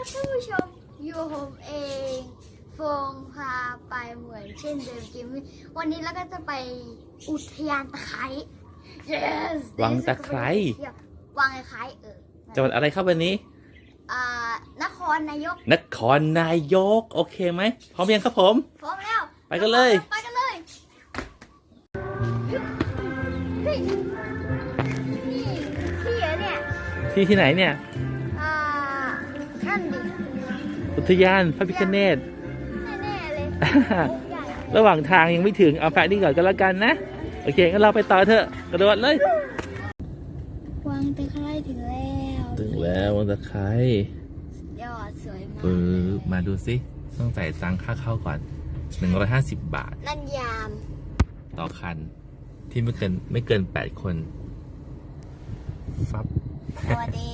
ครับท่านผู้ชมอยู่ผมเองโฟงพาไปเหมือนเช่นเดิมกิมมี่วันนี้เราก็จะไปอุทยานตะไคร้ yes วังตะไคร้ วังตะไคร้เออจังหวัดอะไรครับวันนี้อ่านครนายก นครนายก โอเคไหมพร้อมยังครับผม พร้อมแล้ว ไปกันเลย ไปกันเลยเฮ้ยนี่ที่เหรอเนี่ยที่ที่ไหนเนี่ย ทยานพระพิฆเนศแน่ๆเลยใหญ่ระหว่างทางยังไม่ถึงเอาแฟนี่ก่อนก็แล้วกันนะ โอเคงั้นเราไปต่อเถอะกระโดดเลย วังตะไคร้ถึงแล้วถึงแล้ววันตะไคร้ยอดสวยมากปึ๊บมาดูสิต้องจ่ายตังค่าเข้าก่อน 150 บาท นั่นยาม ต่อคันที่ไม่เกินไม่เกิน 8 คน ฟับ สวัสดี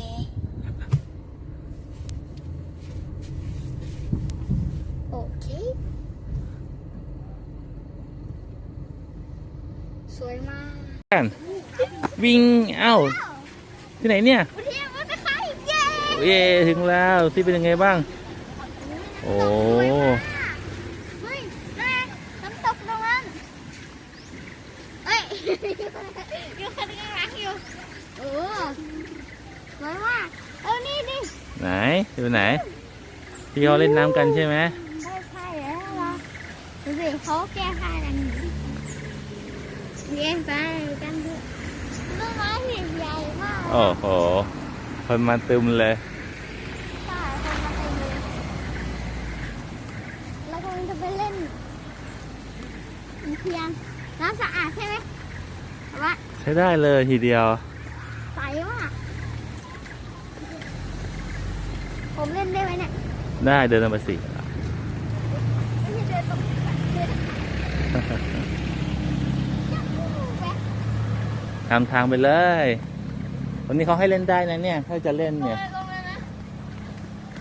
โอเค ส วยมากกันวิ่งเอ้าที่ไหนเนี่ยอุทยานวังตะไคร้เย้เย่ถึงแล้วที่เป็นยังไงบ้าง โอ้สวยมากเฮ้ยแรงน้ำตกตรงนั้นเอ้ยอยู่ข้างหลังอยู่โอ้สวยมากเออนี่นี่ไหนอยู่ไหน ที่เขาเล่นน้ำกันใช่ไหม ใช่ใช่แล้วล่ะดูสิเขาแก้ผ้ากัน เรียนไปกันเถอะต้นไม้หินใหญ่มากโอ้โห คนมาตึมเลยใช่คนมาเต็มเลยเราคงจะไปเล่นเพียงน้ำสะอาดใช่ไหมแต่ว่าใช้ได้เลยทีเดียว ใสมากผมเล่นได้ไหมเนี่ย ได้เดินลงไปสิ ไม่ใช่เดินตรงเดินจับคู่แวะ ทำทางไปเลย วันนี้เขาให้เล่นได้นะเนี่ย ถ้าจะเล่นเนี่ย ลงเลยนะ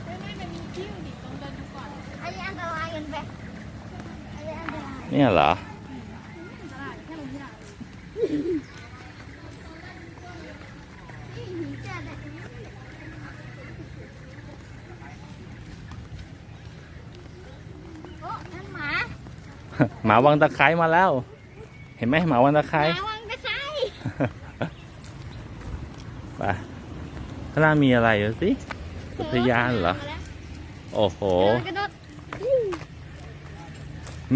ไม่ไม่มันมีคิ้วดิลองเดินดูก่อนอันนี้อันตรายกันไปอันนี้อันตรายเนี่ยเหรอ อันตรายแค่ลงที่ไหนนี่หินเจิดอะโอ้นั่นหมาหมาวังตะไคร้มาแล้ว เห็นไหมหมาวังตะไคหร้มาวังตะไคร้ ไป ข้างหน้ามีอะไรดูสิอุทยานเหรอ โอ้โหกระโดด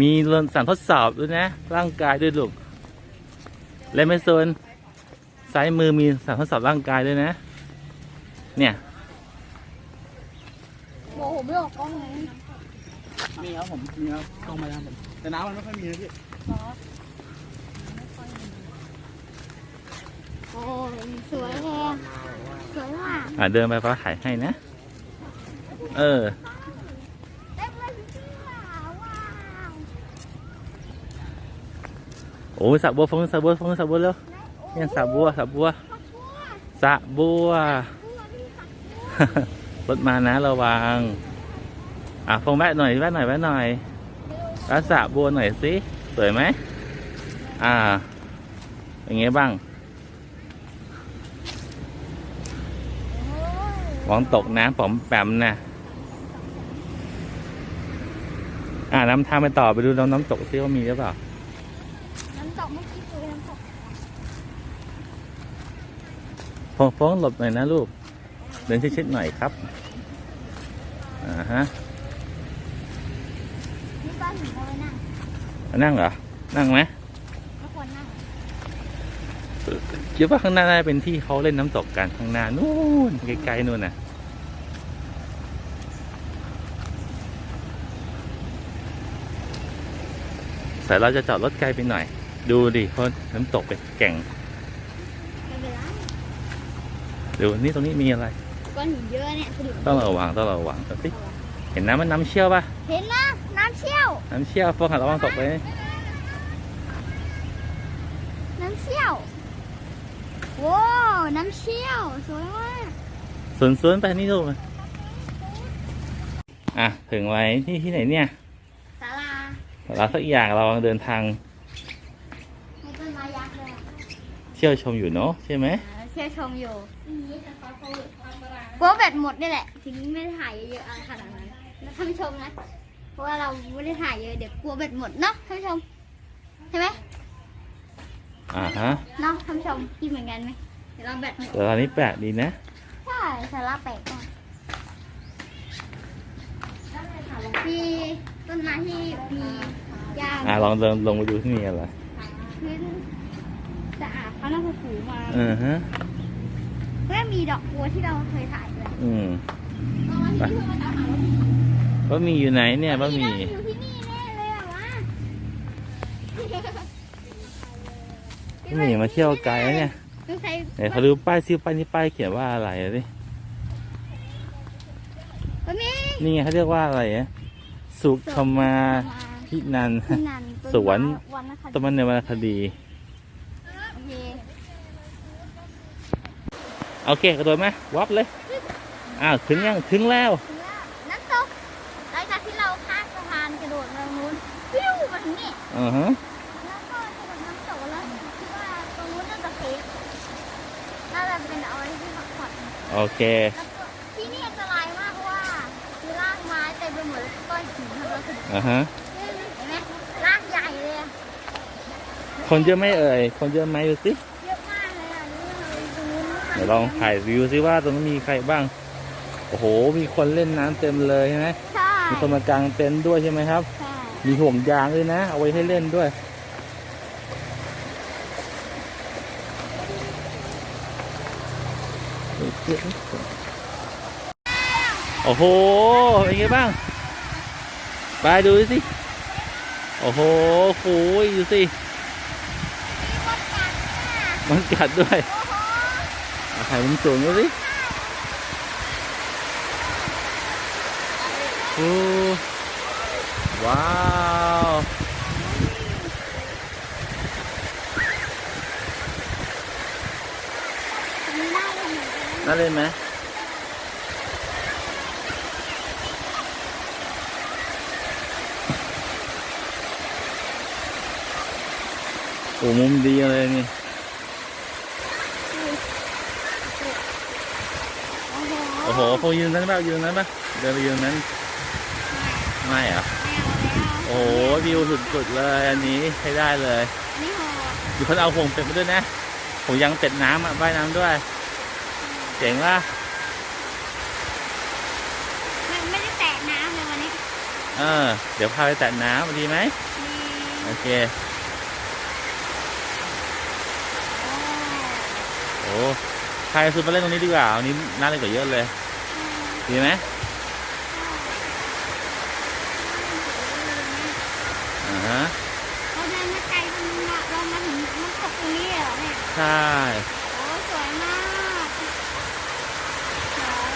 มีเรื่องสั่งทดสอบด้วยนะ ร่างกายด้วยลูกเล่นไม่โซนซ้ายมือมีสั่งทดสอบร่างกายด้วยนะ เนี่ยโอ้โหไม่ออกกล้องเลยมีครับผมมีครับลงมาแล้วผมแต่น้ำมันไม่ค่อยมีนะพี่ โอ้ยสวยแฮงสวยมากอ่าเดินไปป้าถ่ายให้นะ เออ เต็มเลยพี่ว้าวว้าวโอ้ยสระบัวฟงสระบัวฟงสระบัวเร็วเนี่ยสระบัวสระบัวขอบคุณสระบัว บัวพี่ขับบัวรถมานะระวัง อะฟงแวะหน่อยแวะหน่อยแวะหน่อยแล้วสระบัวหน่อยสิสวยไหมอ่าเป็นไงบ้าง โอ้ ยหวังตกน้ำผมแปมนะอ่าน้ำทางไปต่อไปดูน้ำน้ำตกซิว่ามีหรือเปล่า น้ำตกเมื่อกี้คือน้ำตกฟงฟงหลบหน่อยนะลูก เดินชิดๆหน่อยครับอ่าฮะนี่บ้านหนูเอาไว้นั่งนั่งเหรอ นั่งไหมไม่ควรนั่ง คิดว่าข้างหน้าน่าจะเป็นที่เขาเล่นน้ำตกกันข้างหน้านู่นไกลๆนู่นน่ะแต่เราจะจอดรถไกลไปหน่อย ดูดิเขาน้ำตกเป็นแก่งไม่เป็นไรดูนี่ตรงนี้มีอะไรก้อนหินเยอะเนี่ยสะดุดต้องระวังต้องระวังดูสิเห็นน้ำมันน้ำเชี่ยวปะเห็นนะน้ำเชี่ยว น้ำเชี่ยวฟองหัดระวังตกไปน้ำเชี่ยวโว้าวน้ำเชี่ยว สวยมากสวนสวนๆไปนี่ลูกอะ ถึงไว้ที่ที่ไหนเนี่ยศาลาเราสักอย่างเราเดินทางมีต้นไม้ยักษ์เลยเที่ยวชมอยู่เนาะใช่ไหมเชี่ยวชมอยู่นี่จะขอโควิดความประหลาดกลัวแบตหมดนี่แหละ ถึงไม่ได้ถ่ายเยอะๆอะไรขนาดนั้นนะท่านผู้ชมนะ เพราะว่าเราไม่ได้ถ่ายเยอะเดี๋ยวกลัวแบตหมดเนาะท่านผู้ชมใช่ไหม อ่าฮะเนาะท่านผู้ชมคิดเหมือนกันไหมเดี๋ยวเราแบตหมดแต่ตอนนี้แปลกดีนะ ใช่สาระแปลกมากมีต้นไม้ที่มีหญ้าอ่าลองเดินลงไปดูที่นี่อะไรพื้นสะอาดเขาน่าจะถูมาอือฮะแล้วมีดอกบัวที่เราเคยถ่ายเลยอืม ตอนที่เพื่อนมาถามว่าบะหมี่อยู่ไหนเนี่ยบะหมี่อยู่ที่นี่แน่เลยอะวะ บะหมี่มาเที่ยวไกลแล้วเนี่ยสงสัยไหนเขาดูป้ายซิป้ายนี้ป้ายเขียนว่าอะไรอะดิบะหมี่นี่ไงเขาเรียกว่าอะไรอะสุขมาพินัน ที่นันสวน วันนะคะตะมันในวรรณคดี โอเคโอเคกระโดดไหมวับเลย อ้าว ถึงยัง ถึงแล้วถึงแล้วน้ำตกหลังจากที่เราข้ามสะพานกระโดดมาตรงนู้นฟิวมาถึงนี่ อือฮะ แล้วก็กระโดดน้ำตกแล้วคิดว่าตรงนู้นน่าจะเซฟน่า จะเป็นเอาไว้ที่พักผ่อนโอเคแล้วก็ที่นี่อันตรายมากเพราะว่ามีรากไม้เต็มไปหมดเลยก้อนหินทำเราสะดุดอ่าฮะเห็นไหมรากใหญ่เลยอะคนเยอะไหมเอ่ย คนเยอะไหมดูสิ เยอะมากเลยอะนี่เลยตรงนู้นเดี๋ยวลองถ่ายวิวซิว่าตรงนั้นมีใครบ้าง โอ้โห มีคนเล่นน้ำเต็มเลยใช่ไหม ใช่มีคนมากางเต็นท์ด้วยใช่ไหมครับ ใช่มีห่วงยางด้วยนะ เอาไว้ให้เล่นด้วย โอ้โห เป็นไงบ้าง ไปดูสิ โอ้โหโอ้ยดูสิ มันกัดด้วยโอ้โหเอาถ่ายมุมสูงดูสิโอ้ว้าว ตรงนี้น่าเล่ นเหมือนกันนะน่าเล่นไหมโอ้มุมดีเลยนี่โอ้โหโอ้โหพวกยืนนั้นป่ะยืนนั้นป่ะเดินไปยืนนั้น ไม่เหรอไม่เอาแล้วโอ้โหวิวสุดๆเลยอันนี้ใช้ได้เลยอันนี้โหดมีคนเอาห่วงเป็ดมาด้วยนะห่วงยางเป็ดน้ำอะว่ายน้ำด้วย เจ๋งว่ะมันไม่ได้แตะน้ำเลยวันนี้เออ เดี๋ยวพาไปแตะน้ำดีไหมมีโอเค โอ้โอ้พายสุดมาเล่นตรงนี้ดีกว่าอันนี้น่าเล่นกว่าเยอะเลย ดีไหมอ่าฮะเราเดินมาไกลจนมาเรามาถึงน้ำตกตรงนี้เหรอเนี่ย ใช่ โอ้สวยมากสวย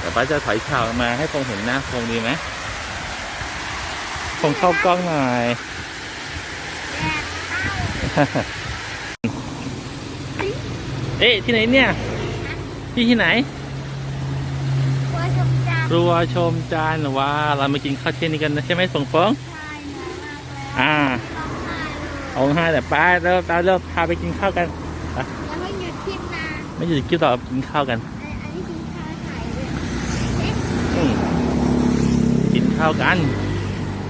เดี๋ยว ป้าจะถอยเข่ามาให้คงเห็นหน้าคงดีไหมคงเข้ากล้องหน่อยแดดเข้าเอ๊ะที่ไหนเนี่ยที่ที่ไหนกลัวชมจันทครัวชมจานว้าเรามากินข้าวเที่ยงนี้กันนะใช่ไหมส่งฟองใช่เหนื่อยมากแล้วอ่าร้องไห้เลยเอาให้แต่ป้าแล้วป้าเริ่มพาไปกินข้าวกันยังไม่หยุดคิดนะไม่หยุดคิดต่อกินข้าวกันอันอันนี้กินข้าวถ่ายเลยเอ๊ะ อืมกิน ข้าวกัน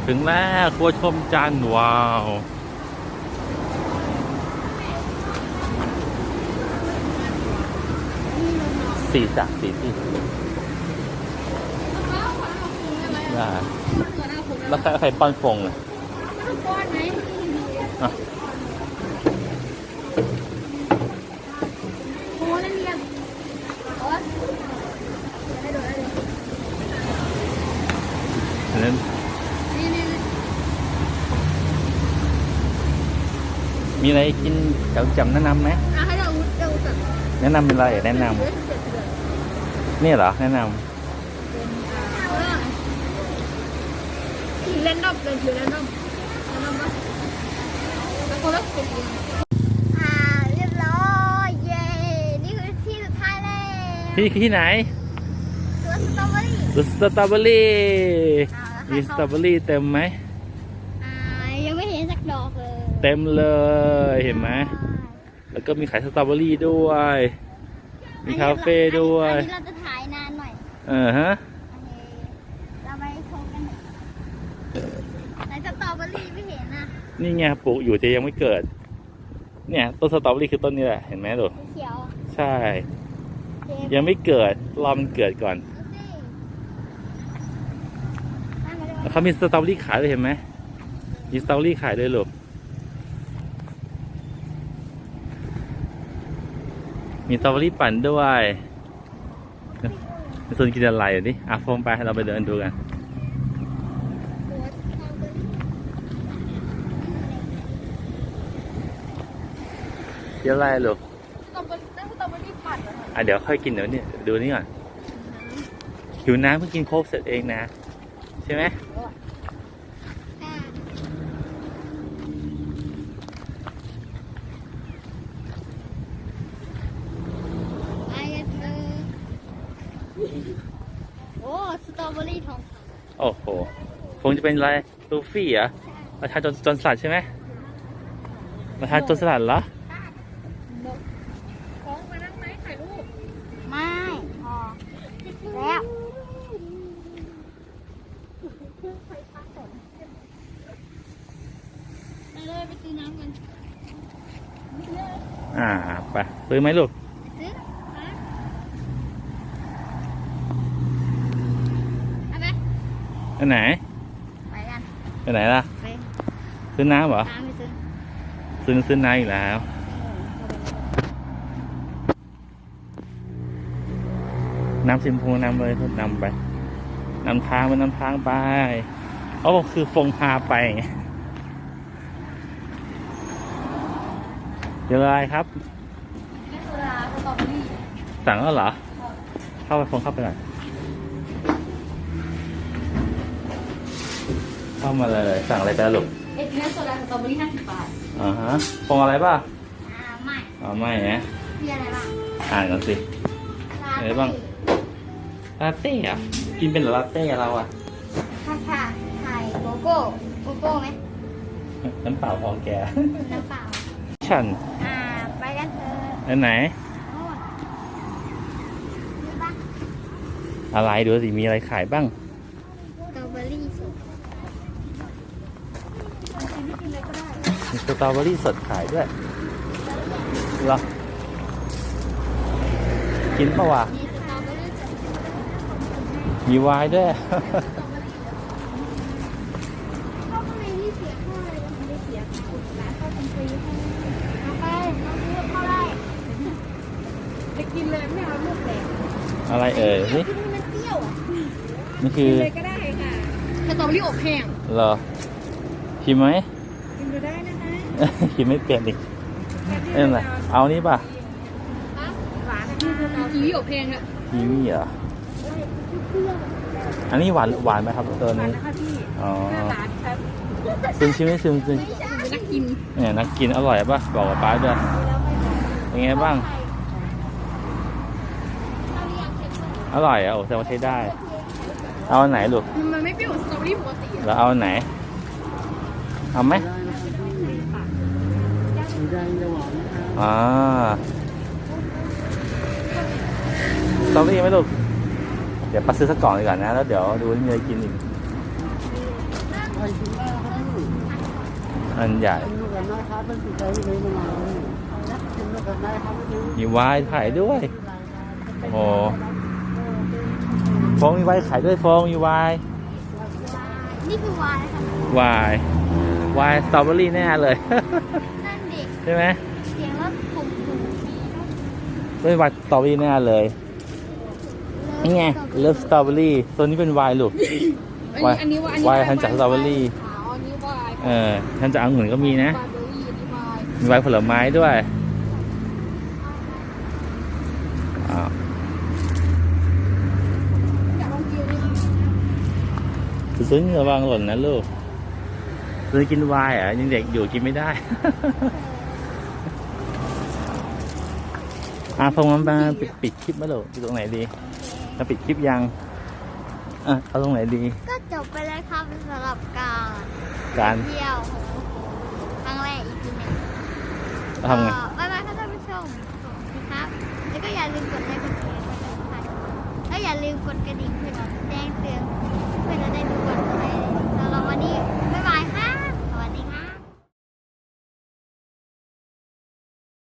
ถึงแล้วครัวชมจันทร์ว้าวสี่จักสี่ที่ได้แล้วใครใครป้อนฟงอะก้อนไหม อะ โอ้นั่นเรียบโอ้ได้โดดได้เลย อันนั้น นี่นี่นี่ มีอะไรกินแถวจำแนะนำไหมอะให้เราเราแบบแนะนำเป็นอะไรแนะนำนี่เหรอแนะนถือเล่นดอบเลยถือเล่นดอบเล่นดอบปะแล้วก็เลิกติดเลยอ่าเรียบร้อยเย้นี่คือที่สุดท้ายแล้วำที่ที่ไหนสวนสตรอเบอรี่สสตรอเบอรี่อ่ามีสตรอเบอรี่เต็มไหม เลยเต็มเลยเห็นไหมแล้วก็มีขายสตรอเบอรี่ด้วย มีมีคาเฟ่ด้วยอันนี้เราจะถ่ายนานหน่อยเออฮะโอเคเราไปชมกันหน่อยไหนสตรอเบอรี่ไม่เห็นอะนี่ไงปลูกอยู่แต่ยังไม่เกิด เนี่ยต้นสตรอเบอรี่คือต้นนี้แหละเห็นไหมลูกสีเขียวอะใช่เจ๊ยังไม่เกิดรอมันเกิดก่อนดูสินั่งมาเลยแล้วเขามีสตรอเบอรี่ขายด้วยเห็นไหมมีสตรอเบอรี่ขายด้วยลูก มีสตรอเบอรี่ปั่นด้วยส่วนกินอะไรอะดิอะโฟมไปเราไปเดินดูกันหัวสตรอเบอรี่กินอะไรลูกสตรอเบอรี่สตรอเบอรี่ปั่นเหรออะเดี๋ยวค่อยกินเดี๋ยวนี้ดูนี่ก่อนหิวน้ำเพิ่งกินโค้กเสร็จเองนะ ใช่ไหม อ่าไอเออโอ้สตรอเบอรี่ทองคำ โอ้โหคงจะเป็นอะไรลูฟี่เหรอประธานจนจนสลัดใช่ไหมประธานจนสลัดเหรอฟ้องมานั่งไหมถ่ายรูปไม่พอแล้วไปเลยไปซื้อน้ำกันอ่าไปซื้อไหมลูก ซื้อฮะเอาไป ไปไหน ไปกันไปไหนล่ะ ไปซื้อน้ำเหรอ น้ำไปซื้อ ซื้อซื้อน้ำอีกแล้วน้ำซิมพูนำเลยนำไปนำทางไปนำทางไปโอ้คือฟงพาไปไงเดี๋ยวอะไรครับนี่คือร้านสตรอเบอรี่สั่งแล้วเหรอ เข้าไปฟงเข้าไปหน่อย เข้ามาเลย สั่งอะไรไปลูกเอ็ดเนื้อโซดาสตรอเบอรี่ห้าสิบบาทอ่าฮะฟงอะไรป่ะอ่าไม่อ๋อไม่นะมีอะไรบ้างอ่านกันสิร้านอะไรบ้าง ลาเต้อะกินเป็นเหรอลาเต้เราอะชาชาไข่โกโก้โกโก้ไหมน้ำเปล่าพอแก น้ำเปล่า ฉันอ่าไปกันเถอะอันไหน โน่นนี่ปะอะไรดูสิมีอะไรขายบ้าง สตรอเบอรี่สดกินไม่กินเลยก็ได้ มี สตรอเบอรี่สดขายด้วยเหรอ กินปะวะ มีสตรอเบอรี่สดมีไวน์ด้วยเขาทำไมนี่เสียค่าอะไรวะไม่ได้เสียค่าร้านเขาทำฟรีให้เอาไปน้องซื้อเข้าได้ไปกินเลยไม่เอาลูกแดงอะไรเอ่ยนี่ที่นี่มันเปรี้ยวอะนี่คือเลยก็ได้ค่ะสตรอเบอรี่อบแห้งเหรอชิมไหมกินไปได้ นะคะชิมไม่เปลี่ยนดิเอ้ยอะไรเอานี่ป่ะหวานนะคะกีวีอบแห้งอะกีวีเหรออันนี้หวานหวานไหมครับตัวนี้นะคะพี่อ๋อหวานครับซึมชิมไม่ซึมซึมนักกินเนี่ยนักกินอร่อยป่ะบอกกับป้าด้วยเป็นไงบ้าง อร่อยอะโอ้แสดงว่าใช้ได้ เอาอันไหนลูกมันไม่เปรี้ยวสตรอเบอรี่ปกติอะแล้วเอาอันไหนเอาไหมสี แดงจะหวานนะครับอ่าสตรอเบอรี่ไหมลูก เดี๋ยวป้าซื้อสักกล่องดีกว่านะ แล้วเดี๋ยวดูว่ามีอะไรกินอีกไอ้ชิมได้ครับพี่อันใหญ่ชิมด้วยกันนะครับเป็นสีแดงเลยมาหน่อยชิมด้วยกันได้ครับพี่มีไวน์ขายด้วย โอ้ฟองมีไวน์ขายด้วยฟองมีไวน์นี่คือวายนะคะ ไวน์ไวน์สตรอเบอรี่แน่เลยนั่นเด็กใช่ไหมเสียงรถผมถูกด้วยไวน์สตรอเบอรี่แน่เลย นี่ไงเลิฟสตรอเบอรี่ตัวนี้เป็นไวน์ลูกไวน์อันนี้ว่าอันนี้ไวน์ทำจากสตรอเบอรี่ขาวอันนี้วายเออทำจากองุ่นก็มีนะวายเบอร์รี่อันนี้วายมีไวน์ผลไม้ด้วยอ้าวอยากลองกินนี่ซื้อระวังหล่นนะลูกซื้อกินไวน์เหรอะยังเด็กอยู่กินไม่ได้ อาพงมันมาปิดปิดคลิปมาหรออยู่ตรงไหนดีจะปิดคลิปยังอ่เอาตรงไหนดี ก็จบไปแล้วครับสำหรับการการเที่ยวครั้งแรกอีกทีหนึ่งทำไงบ๊ายบายครับท่านผู้ชมสวัสดีครับ แล้วก็อย่าลืมกดไลค์กดแชร์กดติดตามแล้วอย่าลืมกดกระดิ่งเพื่อแจ้งเตือนเพื่อจะได้ดูวันใหม่สำหราบวันนี้